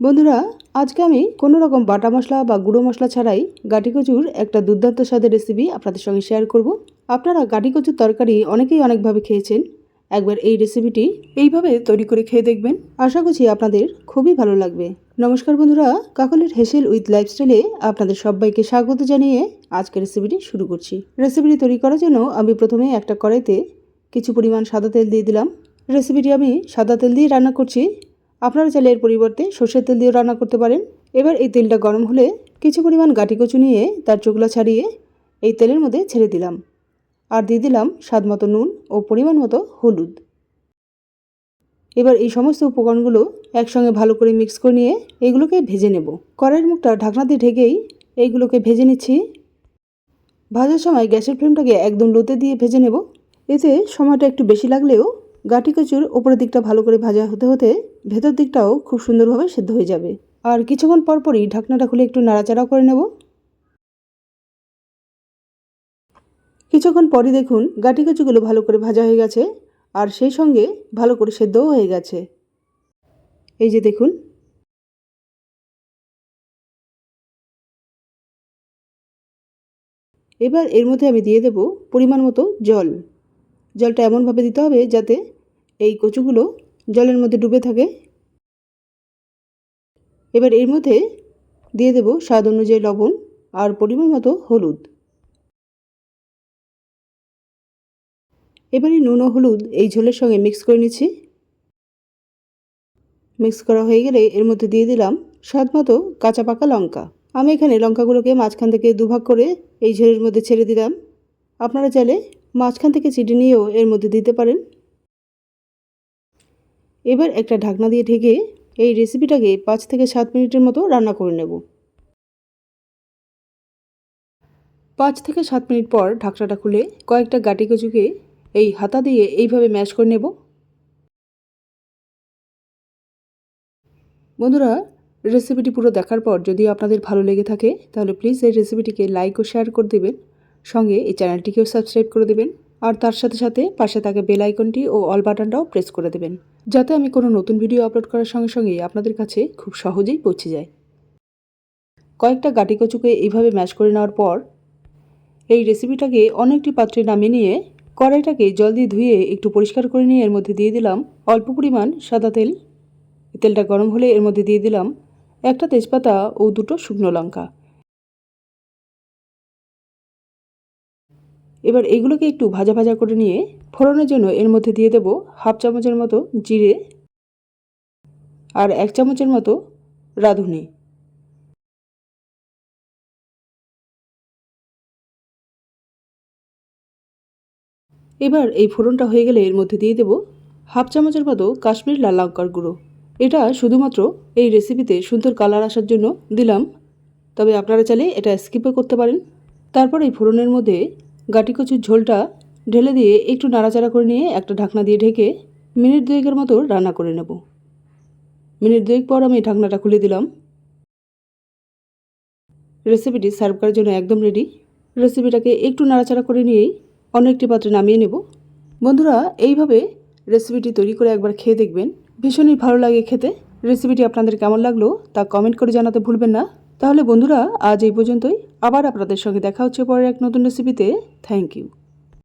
বন্ধুরা, আজকে আমি কোনো রকম বাটা মশলা বা গুঁড়ো মশলা ছাড়াই গাটি কচুর একটা দুর্দান্ত স্বাদের রেসিপি আপনাদের সঙ্গে শেয়ার করব। আপনারা গাটি কচুর তরকারি অনেকেই অনেকভাবে খেয়েছেন। একবার এই রেসিপিটি এইভাবে তৈরি করে খেয়ে দেখবেন। আশা করছি আপনাদের খুবই ভালো লাগবে। নমস্কার বন্ধুরা, কাকলের হেসেল উইথ লাইফস্টাইলে আপনাদের সবাইকে স্বাগত জানিয়ে আজকের রেসিপিটি শুরু করছি। রেসিপিটি তৈরি করার জন্য আমি প্রথমে একটা কড়াইতে কিছু পরিমাণ সাদা তেল দিয়ে দিলাম। রেসিপিটি আমি সাদা তেল দিয়ে রান্না করছি। আপনারা চাইলে এর পরিবর্তে সর্ষের তেল দিয়ে রান্না করতে পারেন। এবার এই তেলটা গরম হলে কিছু পরিমাণ গাটি কচু নিয়ে তার চোখলা ছাড়িয়ে এই তেলের মধ্যে ছেড়ে দিলাম। আর দিয়ে দিলাম স্বাদ মতো নুন ও পরিমাণ মতো হলুদ। এবার এই সমস্ত উপকরণগুলো একসঙ্গে ভালো করে মিক্স করে নিয়ে এইগুলোকে ভেজে নেব। কড়াইয়ের মুখটা ঢাকনা দিয়ে ঢেকেই এইগুলোকে ভেজে নিচ্ছি। ভাজার সময় গ্যাসের ফ্লেমটাকে একদম লোতে দিয়ে ভেজে নেব। এতে সময়টা একটু বেশি লাগলেও গাটি কচুর ওপরের দিকটা ভালো করে ভাজা হতে হতে ভেতর দিকটাও খুব সুন্দরভাবে সেদ্ধ হয়ে যাবে। আর কিছুক্ষণ পরপরই ঢাকনাটা খুলে একটু নাড়াচাড়া করে নেব। কিছুক্ষণ পরই দেখুন গাটি কচুগুলো ভালো করে ভাজা হয়ে গেছে আর সেই সঙ্গে ভালো করে সেদ্ধও হয়ে গেছে। এই যে দেখুন। এবার এর মধ্যে আমি দিয়ে দেব পরিমাণ মতো জল। জলটা এমনভাবে দিতে হবে যাতে এই কচুগুলো জলের মধ্যে ডুবে থাকে। এবার এর মধ্যে দিয়ে দেব স্বাদ অনুযায়ী লবণ আর পরিমাণ মতো হলুদ। এবারে নুন ও হলুদ এই ঝোলের সঙ্গে মিক্স করে নিচ্ছি। মিক্স করা হয়ে গেলে এর মধ্যে দিয়ে দিলাম স্বাদ মতো কাঁচা পাকা লঙ্কা। আমি এখানে লঙ্কাগুলোকে মাঝখান থেকে দুভাগ করে এই ঝোলের মধ্যে ছেড়ে দিলাম। আপনারা চাইলে মাঝখান থেকে চিটে নিয়েও এর মধ্যে দিতে পারেন। এবার একটা ঢাকনা দিয়ে ঢেকে এই রেসিপিটাকে পাঁচ থেকে সাত মিনিটের মতো রান্না করে নেব। পাঁচ থেকে সাত মিনিট পর ঢাকনাটা খুলে কয়েকটা গাটি কচুকে এই হাতা দিয়ে এইভাবে ম্যাশ করে নেব। বন্ধুরা রেসিপিটি পুরো দেখার পর যদি আপনাদের ভালো লেগে থাকে, তাহলে প্লিজ এই রেসিপিটিকে লাইক ও শেয়ার করে দেবেন। সঙ্গে এই চ্যানেলটিকেও সাবস্ক্রাইব করে দেবেন। আর তার সাথে সাথে পাশে থাকা বেল আইকনটি ও অল বাটনটাও প্রেস করে দেবেন, যাতে আমি কোনো নতুন ভিডিও আপলোড করার সঙ্গে সঙ্গেই আপনাদের কাছে খুব সহজেই পৌঁছে যায়। কয়েকটা গাটি কচুকে এইভাবে ম্যাশ করে নেওয়ার পর এই রেসিপিটাকে অনেকটি পাত্রে নামিয়ে নিয়ে কড়াইটাকে জল দিয়ে ধুয়ে একটু পরিষ্কার করে নিয়ে এর মধ্যে দিয়ে দিলাম অল্প পরিমাণ সাদা তেল। তেলটা গরম হলে এর মধ্যে দিয়ে দিলাম একটা তেজপাতা ও দুটো শুকনো লঙ্কা। এবার এগুলোকে একটু ভাজা ভাজা করে নিয়ে ফোড়নের জন্য এর মধ্যে দিয়ে দেব হাফ চামচের মতো জিরে আর এক চামচের মতো রাঁধুনি। এবার এই ফোড়নটা হয়ে গেলে এর মধ্যে দিয়ে দেব হাফ চামচের মতো কাশ্মীর লাল লঙ্কার গুঁড়ো। এটা শুধুমাত্র এই রেসিপিতে সুন্দর কালার আসার জন্য দিলাম। তবে আপনারা চাইলে এটা স্কিপও করতে পারেন। তারপর এই ফোড়নের মধ্যে গাটি কচুর ঝোলটা ঢেলে দিয়ে একটু নাড়াচাড়া করে নিয়ে একটা ঢাকনা দিয়ে ঢেকে মিনিট দুয়েকের মতো রান্না করে নেব। মিনিট দুয়েক পর আমি ঢাকনাটা খুলে দিলাম। রেসিপিটি সার্ভ করার জন্য একদম রেডি। রেসিপিটাকে একটু নাড়াচাড়া করে নিয়েই অন্য একটি পাত্রে নামিয়ে নেব। বন্ধুরা, এইভাবে রেসিপিটি তৈরি করে একবার খেয়ে দেখবেন। ভীষণই ভালো লাগে খেতে। রেসিপিটি আপনাদের কেমন লাগল তা কমেন্ট করে জানাতে ভুলবেন না। তাহলে বন্ধুরা, আজ এই পর্যন্তই। আবার আপনাদের সঙ্গে দেখা হচ্ছে পরের এক নতুন রেসিপিতে থ্যাংক ইউ